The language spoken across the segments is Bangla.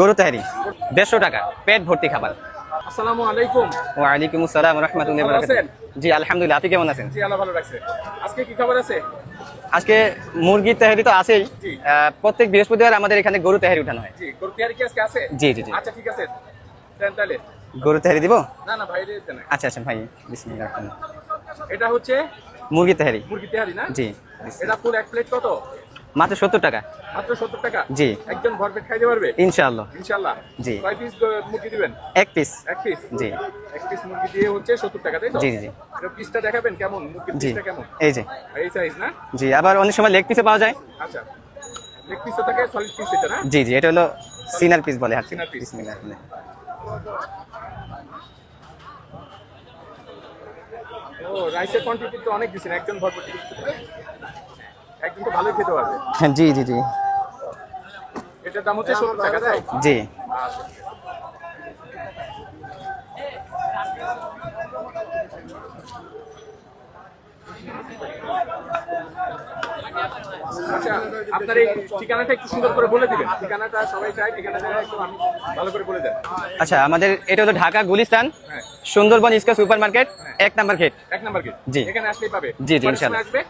গরু তাহারি দেড়শো টাকা পেট ভর্তি খাবার। আসসালামু আলাইকুম। ওয়ালাইকুম আসসালাম রহমতুল্লাহ ভালো জি আলহামদুলিল্লাহ আপনি কেমন আছেন? জি আল্লাহ ভালো রাখছে। আজকে কি খবর আছে? আজকে মুরগির তাহারি তো আছেই। প্রত্যেক বৃহস্পতিবার আমাদের এখানে গরু তাহারি উঠানো হয়। জি গরু তিহারি কি আজকে আছে? জি, জি, জি। আচ্ছা ঠিক আছে। দেন তাহলে। গরু তাহারি দিব? না না ভাই না। আচ্ছা আচ্ছা ভাই বিসমিল্লাহ এটা হচ্ছে মুরগি তাহারি মুরগি তিহারি না? জি। এটা ফুল এক প্লেট কত? মাত্র সত্তর টাকা। মাত্র সত্তর টাকা? জি। একজন ভরপেট খাইতে পারবে? ইনশাআল্লাহ। ইনশাল্লাহ জি। কয় পিস মুরগি দিবেন? এক পিস এক পিস জি। এক পিস মুরগি দিয়ে হচ্ছে সত্তর টাকা তাই তো? জি, জি। এটা পিসটা দেখাবেন কেমন? মুরগির পিসটা কেমন? এই যে। এই সাইজ না? জি আবার অনেক সময় লেগ পিসে পাওয়া যায়। আচ্ছা। লেগ পিস থাকে সলিড পিস এটা না? জি জি এটা হলো সিনার পিস বলে আর সিনার piece। বিসমিল্লাহ রহমান। ও রাইসের কোয়ান্টিটি তো অনেক দিছেন একজন ভরপেট একজন তো ভালোই খেতে পারবে। হ্যাঁ, জি জি জি। এটার দাম হচ্ছে সত্তর টাকা তাই? জি। আচ্ছা আপনার এই ঠিকানাটা একটু সুন্দর করে বলে দিবেন। ঠিকানাটা সবাই চায় ঠিকানাটা একটু ভালো করে বলে দেন। আচ্ছা আমাদের এটা হলো ঢাকা গুলিস্তান হ্যাঁ। সুন্দরবন ইস্কা সুপার মার্কেট এক নাম্বার গেট। এক নাম্বার গেট। জি। এখানে আসলেই পাবে। জি, জি, ইনশাআল্লাহ। আসবে।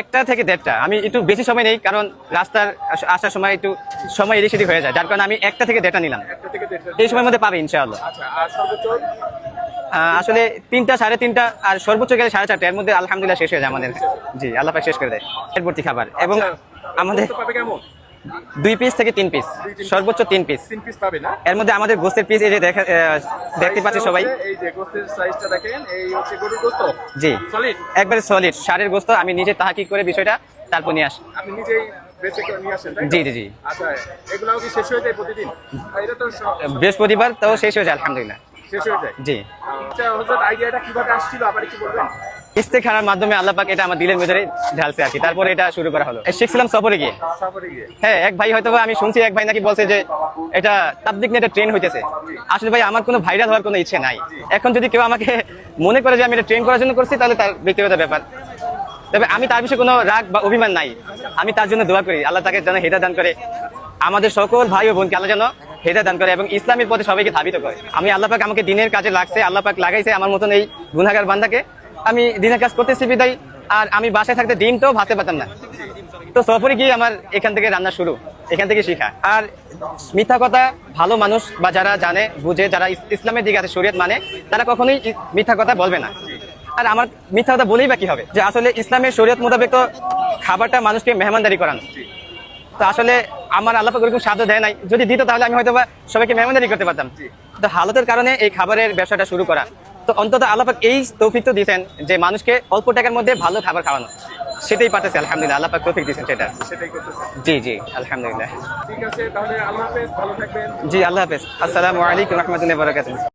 একটা থেকে দেড়টা। আমি একটু বেশি সময় নেই কারণ রাস্তার আসার সময় একটু সময় এদিক সেদিক হয়ে যায়। যার কারণে আমি একটা থেকে দেড়টা নিলাম। এই সময়ের মধ্যে পাবে ইনশাআল্লাহ। আচ্ছা আসলে তিনটা সাড়ে তিনটা আর সর্বোচ্চ গেলে সাড়ে চারটা। এর মধ্যে আলহামদুলিল্লাহ শেষ হয়ে যায় আমাদের। জি আল্লাহ শেষ করে দেয়। ভর্তি খাবার। এবং আচ্ছা, আমাদের কেমন? দুই পিস থেকে তিন পিস সর্বোচ্চ তিন পিস তিন পিস পাবে না? এর মধ্যে আমাদের গোস্তের পিস এই যে দেখা দেখতে পাচ্ছি সবাই। এই যে গোস্তের সাইজটা দেখেন এই হচ্ছে গরুর গোস্ত। জি। সলিড একবারে সলিড সারের গোস্ত। আমি নিজে তাহাকি করে বিষয়টা তারপর নিয়ে আসি। আপনি নিজেই? জি জি জি। আচ্ছা এগুলাও কি শেষ হয়ে যায় প্রতিদিন? এটা তো বৃহস্পতিবার তাও শেষ হয়ে যায় আলহামদুলিল্লাহ। শেষ হয়ে যায়? জি। আচ্ছা আইডিয়াটা কীভাবে আসছিল? আবার কি বলবেন? মাধ্যমে আল্লাহ পাক এটা আমার দিলের ভিতরে ঢালছে আর কি। তারপরে এটা শুরু করা হলো। শিখছিলাম সফরে গিয়ে? হ্যাঁ এক ভাই হয়তো আমি শুনছি এক ভাই নাকি বলছে যে এটা তাবদিক নিয়ে এটা ট্রেন হইতেছে। আসলে ভাই আমার কোনো ভাইরাল হওয়ার কোনো ইচ্ছে নাই। এখন যদি কেউ আমাকে মনে করে যে আমি এটা ট্রেন করার জন্য করছি তাহলে তার ব্যক্তিগত ব্যাপার। তবে আমি তার বিষয়ে কোনো রাগ বা অভিমান নাই। আমি তার জন্য দোয়া করি আল্লাহ তাকে যেন হেদা দান করে। আমাদের সকল ভাই ও বোনকে আল্লাহ যেন হেদা দান করে এবং ইসলামের পথে সবাইকে ধাবিত করে। আমি আল্লাহ পাক আমাকে দিনের কাজে লাগছে আল্লাহ পাক লাগাইছে আমার মতন এই গুনাগার বান্দাকে। আমি দিনের কাজ করতেছি বিদায়, আর আমি বাসায় থাকতে ডিম তো ভাবতে পারতাম না। তো সফরে গিয়ে আমার এখান থেকে রান্না শুরু, এখান থেকে শিখা। আর মিথ্যা কথা ভালো মানুষ বা যারা জানে, বুঝে, যারা ইসলামের দিকে আছে, শরীয়ত মানে তারা কখনোই মিথ্যা কথা বলবে না। আর আমার মিথ্যা কথা বলেই বা কি হবে? যে আসলে ইসলামের শরীয়ত মোতাবেক তো খাবারটা মানুষকে মেহমানদারি করানো। তো আসলে আমার আল্লাহ ওরকম সাহায্য দেয় নাই। যদি দিত তাহলে আমি হয়তো বা সবাইকে মেহমানদারি করতে পারতাম। তো হালতের কারণে এই খাবারের ব্যবসাটা শুরু করা। তো অন্তত আল্লাপাক এই তৌফিক তো দিয়েছেন যে মানুষকে অল্প টাকার মধ্যে ভালো খাবার খাওয়ানো। সেটাই পাঠাচ্ছে আলহামদুলিল্লাহ। আল্লাপাক তৌফিক দিয়েছেন সেটা। জি জি আলহামদুলিল্লাহ। ঠিক আছে তাহলে আল্লাহ হাফেজ ভালো থাকবেন। জি আল্লাহ হাফেজ। আসসালামু আলাইকুম রহমতুল্লাহ বরাকাতুহ।